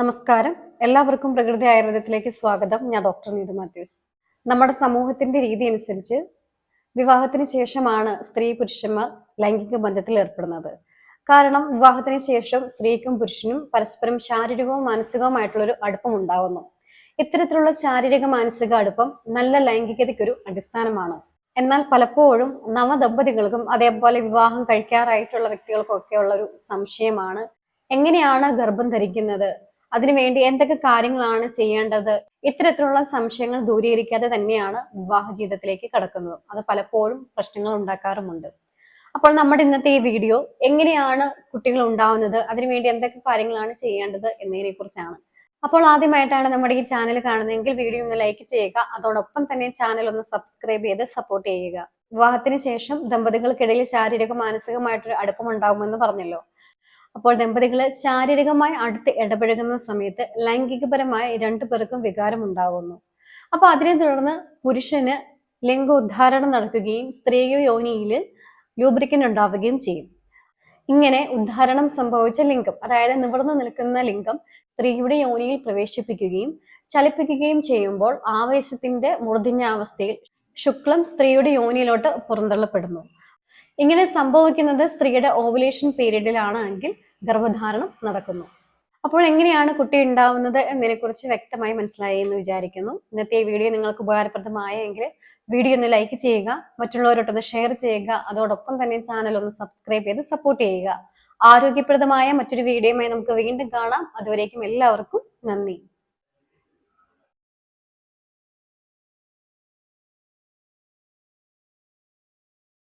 നമസ്കാരം. എല്ലാവർക്കും പ്രകൃതി ആയുർവേദത്തിലേക്ക് സ്വാഗതം. ഞാൻ ഡോക്ടർ നീതു മാത്യൂസ്. നമ്മുടെ സമൂഹത്തിന്റെ രീതി അനുസരിച്ച് വിവാഹത്തിന് ശേഷമാണ് സ്ത്രീ പുരുഷന്മാർ ലൈംഗിക ബന്ധത്തിൽ ഏർപ്പെടുന്നത്. കാരണം വിവാഹത്തിന് ശേഷം സ്ത്രീക്കും പുരുഷനും പരസ്പരം ശാരീരികവും മാനസികവുമായിട്ടുള്ള ഒരു അടുപ്പം ഉണ്ടാവുന്നു. ഇത്തരത്തിലുള്ള ശാരീരിക മാനസിക അടുപ്പം നല്ല ലൈംഗികതയ്ക്കൊരു അടിസ്ഥാനമാണ്. എന്നാൽ പലപ്പോഴും നവദമ്പതികൾക്കും അതേപോലെ വിവാഹം കഴിക്കാറായിട്ടുള്ള വ്യക്തികൾക്കും ഒക്കെ ഉള്ള ഒരു സംശയമാണ്. എങ്ങനെയാണ് ഗർഭം ധരിക്കുന്നത്? അതിനുവേണ്ടി എന്തൊക്കെ കാര്യങ്ങളാണ് ചെയ്യേണ്ടത്? ഇത്തരത്തിലുള്ള സംശയങ്ങൾ ദൂരീകരിക്കാതെ തന്നെയാണ് വിവാഹ ജീവിതത്തിലേക്ക് കടക്കുന്നത്. അത് പലപ്പോഴും പ്രശ്നങ്ങൾ ഉണ്ടാക്കാറുമുണ്ട്. അപ്പോൾ നമ്മുടെ ഇന്നത്തെ ഈ വീഡിയോ എങ്ങനെയാണ് കുട്ടികൾ ഉണ്ടാവുന്നത്? അതിനുവേണ്ടി എന്തൊക്കെ കാര്യങ്ങളാണ് ചെയ്യേണ്ടത് എന്നതിനെ കുറിച്ചാണ്. അപ്പോൾ ആദ്യമായിട്ടാണ് നമ്മുടെ ഈ ചാനൽ കാണുന്നതെങ്കിൽ വീഡിയോ ഒന്ന് ലൈക്ക് ചെയ്യുക. അതോടൊപ്പം തന്നെ ചാനൽ ഒന്ന് സബ്സ്ക്രൈബ് ചെയ്ത് സപ്പോർട്ട് ചെയ്യുക. വിവാഹത്തിന് ശേഷം ദമ്പതികൾക്കിടയിൽ ശാരീരിക മാനസികമായിട്ടൊരു അടുപ്പം ഉണ്ടാകുമെന്ന് പറഞ്ഞല്ലോ. അപ്പോൾ ദമ്പതികൾ ശാരീരികമായി അടുത്ത് ഇടപഴകുന്ന സമയത്ത് ലൈംഗികപരമായ രണ്ടു പേർക്കും വികാരം ഉണ്ടാകുന്നു അപ്പൊ അതിനെ തുടർന്ന് പുരുഷന് ലിംഗ ഉദ്ധാരണം നടക്കുകയും സ്ത്രീയോ യോനിയിൽ ലൂബ്രിക്കൻ ഉണ്ടാവുകയും ചെയ്യും. ഇങ്ങനെ ഉദ്ധാരണം സംഭവിച്ച ലിംഗം അതായത് നിവർന്നു നിൽക്കുന്ന ലിംഗം സ്ത്രീയുടെ യോനിയിൽ പ്രവേശിപ്പിക്കുകയും ചലിപ്പിക്കുകയും ചെയ്യുമ്പോൾ ആവേശത്തിന്റെ മൂർധന്യാവസ്ഥയിൽ ശുക്ലം സ്ത്രീയുടെ യോനിയിലോട്ട് പുറന്തള്ളപ്പെടുന്നു. ഇങ്ങനെ സംഭവിക്കുന്നത് സ്ത്രീയുടെ ഓവുലേഷൻ പീരീഡിലാണ് എങ്കിൽ ഗർഭധാരണം നടക്കുന്നു. അപ്പോൾ എങ്ങനെയാണ് കുട്ടി ഉണ്ടാവുന്നത് എന്നതിനെക്കുറിച്ച് വ്യക്തമായി മനസ്സിലായി എന്ന് വിചാരിക്കുന്നു. ഇന്നത്തെ ഈ വീഡിയോ നിങ്ങൾക്ക് ഉപകാരപ്രദമായ എങ്കിൽ വീഡിയോ ഒന്ന് ലൈക്ക് ചെയ്യുക മറ്റുള്ളവരോട്ടൊന്ന് ഷെയർ ചെയ്യുക അതോടൊപ്പം തന്നെ ചാനൽ ഒന്ന് സബ്സ്ക്രൈബ് ചെയ്ത് സപ്പോർട്ട് ചെയ്യുക. ആരോഗ്യപ്രദമായ മറ്റൊരു വീഡിയോയുമായി നമുക്ക് വീണ്ടും കാണാം. അതുവരേക്കും എല്ലാവർക്കും നന്ദി.